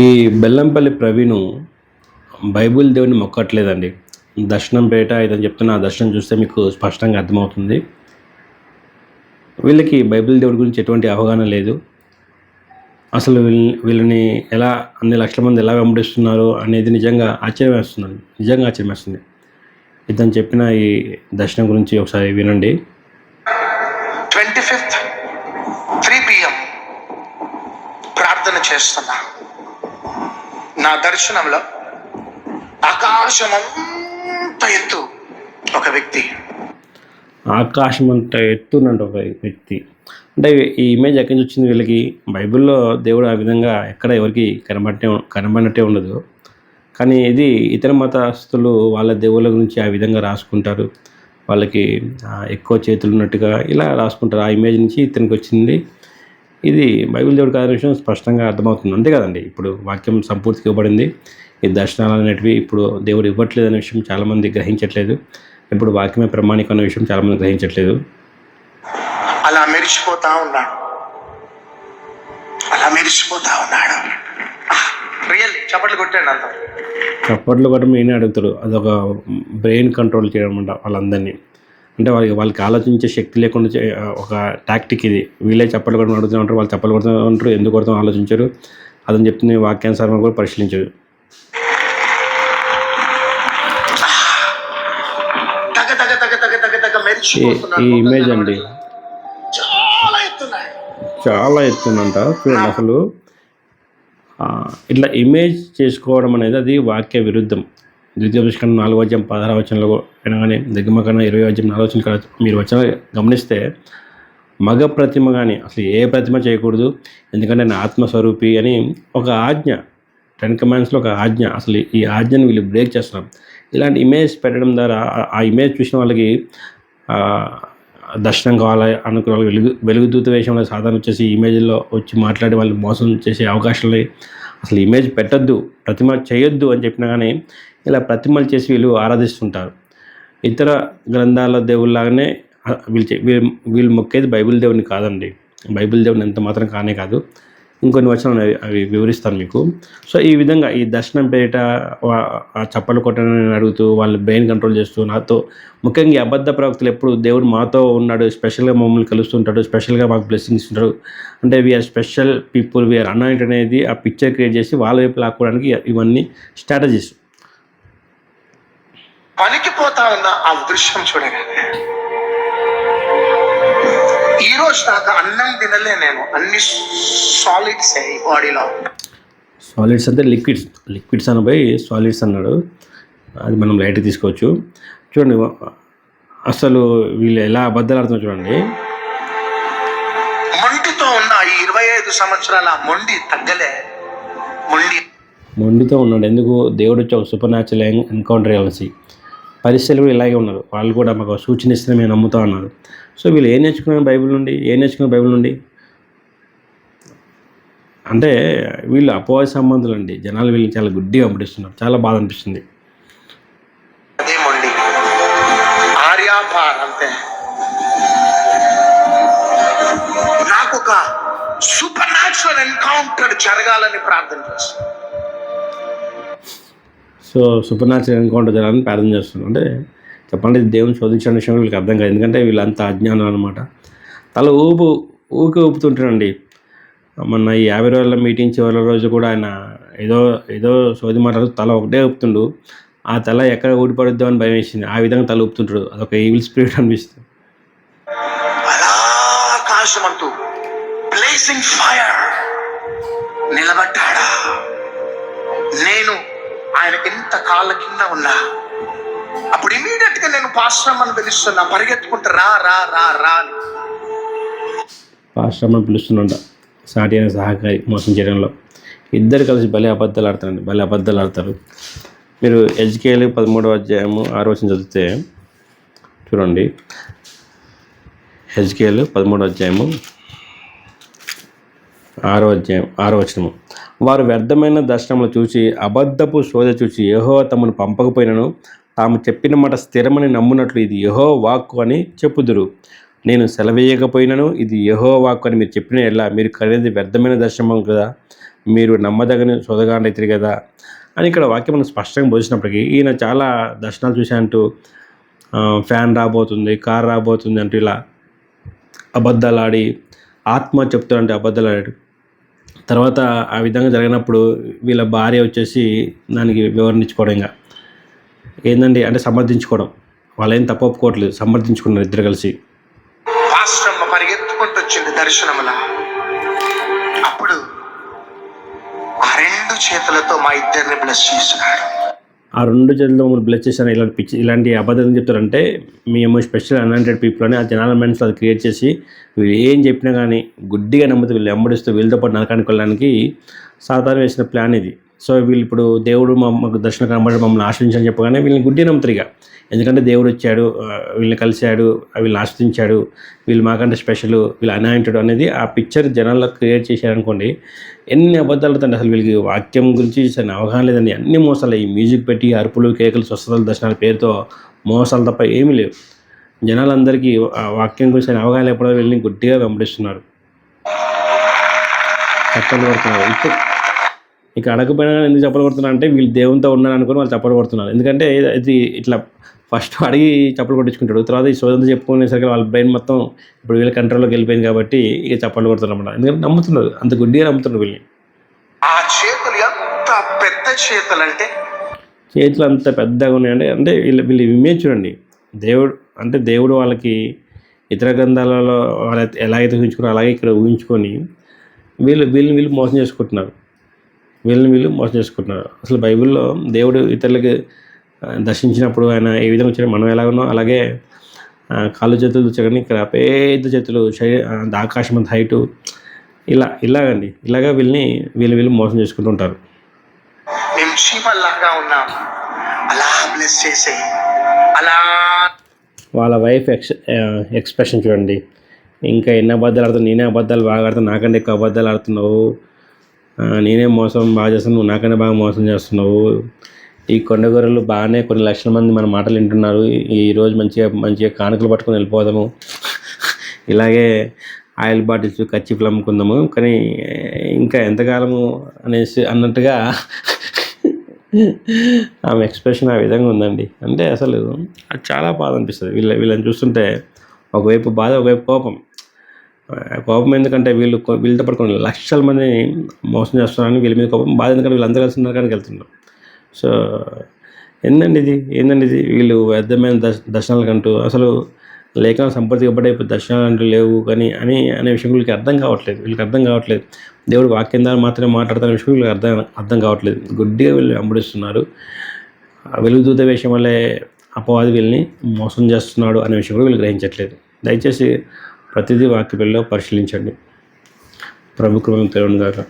ఈ బెల్లంపల్లి ప్రవీణు బైబిల్ దేవుని మొక్కట్లేదండి. దర్శనం పేట ఇదని చెప్తున్న ఆ దర్శనం చూస్తే మీకు స్పష్టంగా అర్థమవుతుంది. వీళ్ళకి బైబిల్ దేవుడి గురించి ఎటువంటి అవగాహన లేదు. అసలు వీళ్ళని వీళ్ళని ఎలా అన్ని లక్షల మంది ఎలా వెంబడిస్తున్నారు అనేది నిజంగా ఆశ్చర్యం వేస్తుంది నిజంగా ఆశ్చర్యమేస్తుంది. ఇతను చెప్పిన ఈ దర్శనం గురించి ఒకసారి వినండి. ట్వంటీ ఫిఫ్త్ త్రీ పిఎం ప్రార్థన చేస్తున్నా. నా దర్శనంలో ఆకాశం అంత ఎత్తు ఒక వ్యక్తి. ఆకాశం అంత ఎత్తునంట ఒక వ్యక్తి. అంటే ఈ ఇమేజ్ ఎక్కడి నుంచి వచ్చింది వీళ్ళకి? బైబిల్లో దేవుడు ఆ విధంగా ఎక్కడ ఎవరికి కనబడటే కనబడినట్టే ఉండదు. కానీ ఇది ఇతర మతస్థులు వాళ్ళ దేవుళ్ళ గురించి ఆ విధంగా రాసుకుంటారు. వాళ్ళకి ఎక్కువ చేతులు ఉన్నట్టుగా ఇలా రాసుకుంటారు. ఆ ఇమేజ్ నుంచి ఇతనికి వచ్చింది. ఇది బైబిల్ దేవుడు కాదనే విషయం స్పష్టంగా అర్థమవుతుంది. అంతే కదండి. ఇప్పుడు వాక్యం సంపూర్తిగా ఇవ్వబడింది. ఈ దర్శనాలు అనేటివి ఇప్పుడు దేవుడు ఇవ్వట్లేదు అనే విషయం చాలామంది గ్రహించట్లేదు. ఇప్పుడు వాక్యమే ప్రమాణికం అనే విషయం చాలామంది గ్రహించట్లేదు. అలా మెరిచిపోతా ఉన్నాడు. అలా మెరిచిపోతా ఉన్నాడు. రియల్లీ చప్పట్లు కొట్టాడు అంత. చప్పట్లు కూడా ఈయన అడుగుతాడు. అదొక బ్రెయిన్ కంట్రోల్ చేయడం అంట వాళ్ళందరినీ. అంటే వాళ్ళకి వాళ్ళకి ఆలోచించే శక్తి లేకుండా ఒక టాక్టిక్ ఇది. వీళ్ళే చప్పట్లు కొట్టడం అడుగుతూ ఉంటారు వాళ్ళు చప్పట్లు కొడుతూ ఉంటారు ఎందుకు కొడతాం ఆలోచించారు. అదని చెప్తుంది వాక్యానుసారం కూడా పరిశీలించారు. ఈ ఇమేజ్ అండి. చాలా ఎత్తుందంట చూడండి అసలు. ఇట్లా ఇమేజ్ చేసుకోవడం అనేది అది వాక్య విరుద్ధం. ద్వితీయ పుష్కరణ నాలుగు అధ్యాయం పదహారు వచనంలో వినగానే దిగ్మకరణ ఇరవై అధ్యాయం నాలుగు వచనం ఇక్కడ మీరు వచ్చిన గమనిస్తే మగ ప్రతిమ కానీ అసలు ఏ ప్రతిమ చేయకూడదు. ఎందుకంటే నా ఆత్మస్వరూపి అని ఒక ఆజ్ఞ టెన్ కమాండ్స్లో ఒక ఆజ్ఞ. అసలు ఈ ఆజ్ఞను వీళ్ళు బ్రేక్ చేస్తున్నారు. ఇలాంటి ఇమేజ్ పెట్టడం ద్వారా ఆ- ఇమేజ్ చూసిన వాళ్ళకి దర్శనం కావాలి అనుకున్న వాళ్ళు వెలుగు వెలుగుదూత వేషంలో సాధారణ వచ్చేసి ఇమేజ్లో వచ్చి మాట్లాడి వాళ్ళు మోసం చేసే అవకాశాలు అసలు ఇమేజ్ పెట్టొద్దు ప్రతిమ చేయొద్దు అని చెప్పినా కానీ ఇలా ప్రతిమలు చేసి వీళ్ళు ఆరాధిస్తుంటారు. ఇతర గ్రంథాల దేవుళ్ళలాగానే వీళ్ళు వీళ్ళు వీళ్ళు మొక్కేది బైబిల్ దేవుని కాదండి. బైబిల్ దేవుని ఎంత మాత్రం కానే కాదు. ఇంకొన్ని వచనాలు అవి వివరిస్తాను మీకు. సో ఈ విధంగా ఈ దర్శనం పేరిట ఆ చప్పలు కొట్టని అడుగుతూ వాళ్ళు బ్రెయిన్ కంట్రోల్ చేస్తూ నాతో ముఖ్యంగా ఈ అబద్ధ ప్రవక్తలు ఎప్పుడు దేవుడు మాతో ఉన్నాడు స్పెషల్గా మమ్మల్ని కలుస్తుంటాడు స్పెషల్గా మాకు బ్లెస్సింగ్స్ ఉంటాడు అంటే we are special people we are anoint అనేది ఆ పిక్చర్ క్రియేట్ చేసి వాళ్ళ వైపు లాక్కోవడానికి ఇవన్నీ స్ట్రాటజీస్ పనికిపోతా ఉన్న ఆ దృశ్యం చూడగానే ఈ రోజు దాకా అన్నం తినలే నేను. అన్ని సాలిడ్స్ బాడీలో సాలిడ్స్ అంటే లిక్విడ్స్ లిక్విడ్స్ అనబోయి సాలిడ్స్ అన్నాడు. అది మనం లైట్గా తీసుకోవచ్చు. చూడండి అసలు వీళ్ళు ఎలా అబద్ధాలు ఆడుతున్నారు చూడండి. మొండితో ఉన్న ఈ ఇరవై ఐదు సంవత్సరాల మొండి తగ్గలే. మొండి మొండితో ఉన్నాడు. ఎందుకు? దేవుడు వచ్చి ఒక సూపర్ న్యాచురల్ ఎన్కౌంటర్ చేయాల్సి. పరిస్థితులు కూడా ఇలాగే ఉన్నారు. వాళ్ళు కూడా మాకు సూచన ఇస్తే మేము నమ్ముతా అన్నారు సో వీళ్ళు ఏం నేర్చుకున్నారు బైబిల్ నుండి? ఏం నేర్చుకున్నారు బైబిల్ నుండి? అంటే వీళ్ళు అపోయ సంబంధులు అండి. జనాలు వీళ్ళని చాలా గుడ్డిగా పంపిస్తున్నారు చాలా బాధ అనిపిస్తుంది. నాకు ఒక సూపర్ న్యాచురల్ ఎన్కౌంటర్ జరగాలని ప్రార్థన చేస్తాను సో సూపర్ న్యాచురల్ ఎన్కౌంటర్ జరగాలని ప్రార్థన చేస్తున్నాం. అంటే చెప్పండి దేవుని శోధించిన విషయం వీళ్ళకి అర్థం కాదు. ఎందుకంటే వీళ్ళంతా అజ్ఞానం అనమాట తల ఊపు ఊకే ఊపుతుంటారండి. మొన్న ఈ యాభై రోజుల మీటింగ్ చివరి రోజు కూడా ఆయన ఏదో ఏదో సోది మాట్లాడుతూ తల ఒకటే ఊపుతుండు. ఆ తల ఎక్కడ ఊడిపడుద్దో అని భయం వేసింది. ఆ విధంగా తల ఊపుతుంటాడు. అదొక ఈవిల్ స్పిరిట్ అనిపిస్తుంది. బ్లేజింగ్ ఫైర్ నిలబడ్డాడా? నేను ఆయనకి ఎంత కాళ్ళ కింద ఉన్నా అప్పుడు ఇమీడియట్గా నేను పాశ్రమని అని పిలుస్తున్నా పరిగెత్తుకుంటా రా రా రా రా అని. పాశ్రమం పిలుస్తుండ సాటి అయిన సహకారి మోసం చేయడంలో. ఇద్దరు కలిసి భలే అబద్ధాలు ఆడతారండి. భలే అబద్ధాలు ఆడతారు. మీరు ఎజ్కేఎల్ పదమూడవ అధ్యాయము ఆరో వచ్చిన చదివితే చూడండి. హెజ్కేఎల్ పదమూడవ అధ్యాయము ఆరో అధ్యాయం ఆరో వచనము. వారు వ్యర్థమైన దర్శనములు చూసి అబద్ధపు శోధ చూసి యహో తమను పంపకపోయినను తాము చెప్పిన మాట స్థిరమని నమ్మునట్లు ఇది యహో వాక్కు అని చెప్పుదురు. నేను సెలవేయకపోయినను ఇది యహో వాక్కు అని మీరు చెప్పిన ఎలా మీరు కనేది వ్యర్థమైన దర్శనం కదా మీరు నమ్మదగని సొదగా కదా అని ఇక్కడ వాక్యం మనం స్పష్టంగా బోధించినప్పటికీ ఈయన చాలా దర్శనాలు చూశానంటూ ఫ్యాన్ రాబోతుంది కార్ రాబోతుంది అంటూ ఇలా అబద్ధాలు ఆడి ఆత్మ చెప్తాడంటే అబద్ధాలు ఆడాడు. తర్వాత ఆ విధంగా జరిగినప్పుడు వీళ్ళ భార్య వచ్చేసి దానికి వివరణించుకోవడం ఇంకా. ఏందండి? అంటే సమర్థించుకోవడం. వాళ్ళు ఏం తప్పు ఒప్పుకోవట్లేదు సమర్థించుకున్నారు ఇద్దరు కలిసి. పాశ్రమ పరిగెత్తుకుంటూ వచ్చింది దర్శనముల అప్పుడు ఆ రెండు చేతులతో మా ఇద్దరిని బ్లెస్ చేసినాడు ఆ రెండు చేతుల్లో మమ్మల్ని బ్లెస్ చేశాను ఇలాంటి పిచ్చి ఇలాంటి అబద్ధం చెప్తారంటే మేము స్పెషల్ అన్హండ్రెడ్ పీపుల్ అని ఆ జనాల మైండ్స్లో అది క్రియేట్ చేసి వీళ్ళు ఏం చెప్పినా కానీ గుడ్డిగా నమ్ముతూ వీళ్ళు వెంబడిస్తూ వీళ్ళతో పాటు నరకానికి వెళ్ళడానికి సాధారణ వేసిన ప్లాన్ ఇది. సో వీళ్ళు ఇప్పుడు దేవుడు మా మాకు దర్శనం కనబడి మమ్మల్ని ఆశ్రయించని చెప్పగానే వీళ్ళని గుడ్డి నమ్ముతారు ఎందుకంటే దేవుడు వచ్చాడు వీళ్ళని కలిశాడు వీళ్ళని ఆశ్రయించాడు వీళ్ళు మాకంటే స్పెషల్ వీళ్ళు అనాయింటెడ్ అనేది ఆ పిక్చర్ జనాల్లో క్రియేట్ చేశారనుకోండి ఎన్ని అబద్ధాలు తండ్రి అసలు వీళ్ళకి వాక్యం గురించి సరైన అవగాహన లేదండి. అన్ని మోసాలు ఈ మ్యూజిక్ పెట్టి అరుపులు కేకలు స్వస్థతలు దర్శనాల పేరుతో మోసాలు తప్ప ఏమీ లేవు. జనాలందరికీ ఆ వాక్యం గురించి అసలు అవగాహన లేకపోవడం వీళ్ళని గుడ్డిగా వెంబడిస్తున్నారు. చప్పలు పడుతున్నారు ఇప్పుడు ఇక అడగపోయినా కానీ ఎందుకు చప్పలు కొడుతున్నారు అంటే వీళ్ళు దేవునితో ఉన్నారు అనుకుని వాళ్ళు చప్పలు కొడుతున్నారు ఎందుకంటే ఇది- ఇట్లా ఫస్ట్ అడిగి చప్పలు కొట్టించుకుంటాడు. తర్వాత ఈ సోదంతో చెప్పుకునేసరికి వాళ్ళ బ్రెయిన్ మొత్తం ఇప్పుడు వీళ్ళ కంట్రోల్లోకి వెళ్ళిపోయింది కాబట్టి ఇక చప్పలు కొడుతున్నారు అన్నమాట ఎందుకంటే నమ్ముతున్నారు. అంత గుడ్డిగా నమ్ముతున్నారు వీళ్ళని. ఆ చేతులు ఎంత పెద్ద చేతులు అంటే చేతులు అంత పెద్దగా ఉన్నాయంటే అంటే వీళ్ళు వీళ్ళు ఇమేజ్ చూడండి. దేవుడు అంటే దేవుడు వాళ్ళకి ఇతర గ్రంథాలలో వాళ్ళ ఎలాగైతే ఊహించుకున్నారో అలాగే ఇక్కడ ఊహించుకొని వీళ్ళు వీళ్ళని వీళ్ళు మోసం చేసుకుంటున్నారు. వీళ్ళని వీళ్ళు మోసం చేసుకుంటున్నారు. అసలు బైబిల్లో దేవుడు ఇతరులకి దర్శించినప్పుడు ఆయన ఏ విధంగా వచ్చాడో మనం ఎలా ఉన్నాం అలాగే కాళ్ళు చేతులు వచ్చాకని ఇక్కడ పెద్ద చేతులు శరీర ఆకాశం అంత హైటు ఇలా ఇలాగండి. ఇలాగా వీళ్ళని వీళ్ళు వీళ్ళు మోసం చేసుకుంటూ ఉంటారు. వాళ్ళ వైఫ్ ఎక్స్ ఎక్స్ప్రెషన్ చూడండి. ఇంకా ఎన్ని అబద్ధాలు ఆడుతున్నావు? నేనే అబద్ధాలు బాగా ఆడుతున్నావు నాకంటే ఎక్కువ అబద్ధాలు ఆడుతున్నావు? నేనే మోసం బాగా చేస్తాను నువ్వు నాకంటే బాగా మోసం చేస్తున్నావు. ఈ కొండగొర్రెలు బాగానే కొన్ని లక్షల మంది మన మాటలు వింటున్నారు. ఈరోజు మంచిగా మంచిగా కానుకలు పట్టుకొని వెళ్ళిపోదాము. ఇలాగే ఆయిల్ బాటిల్స్ కచ్చిపులు అమ్ముకుందాము. కానీ ఇంకా ఎంతకాలము అనేసి అన్నట్టుగా ఆమె ఎక్స్ప్రెషన్ ఆ విధంగా ఉందండి. అంటే అసలు అది చాలా బాధ అనిపిస్తుంది. వీళ్ళ వీళ్ళని చూస్తుంటే ఒకవైపు బాధ ఒకవైపు కోపం. కోపం ఎందుకంటే వీళ్ళు వీళ్ళతో పాటు కొన్ని లక్షల మందిని మోసం చేస్తున్నారని వీళ్ళ మీద కోపం. బాధ ఎందుకంటే వీళ్ళందరూ కలిసి నరకానికి వెళ్తున్నారు. సో ఏందండి ఇది? ఏందండి ఇది? వీళ్ళు వ్యర్థమైన దర్శ దర్శనాలకంటూ అసలు లేఖన సంపత్తి ఇవ్వబడే దర్శనాలు అంటూ లేవు కానీ అని అనే విషయం వీళ్ళకి అర్థం కావట్లేదు. వీళ్ళకి అర్థం కావట్లేదు. దేవుడు వాక్యం ద్వారా మాత్రమే మాట్లాడుతున్న విషయం వీళ్ళకి అర్థం అర్థం కావట్లేదు. గుడ్డిగా వీళ్ళు వెంబడిస్తున్నారు. వెలుగుదూత విషయం వల్లే అపవాది వీళ్ళని మోసం చేస్తున్నాడు అనే విషయం కూడా వీళ్ళు గ్రహించట్లేదు. దయచేసి ప్రతిదీ వాక్యబిల్లో పరిశీలించండి. ప్రభు కృపను తెలియను గాక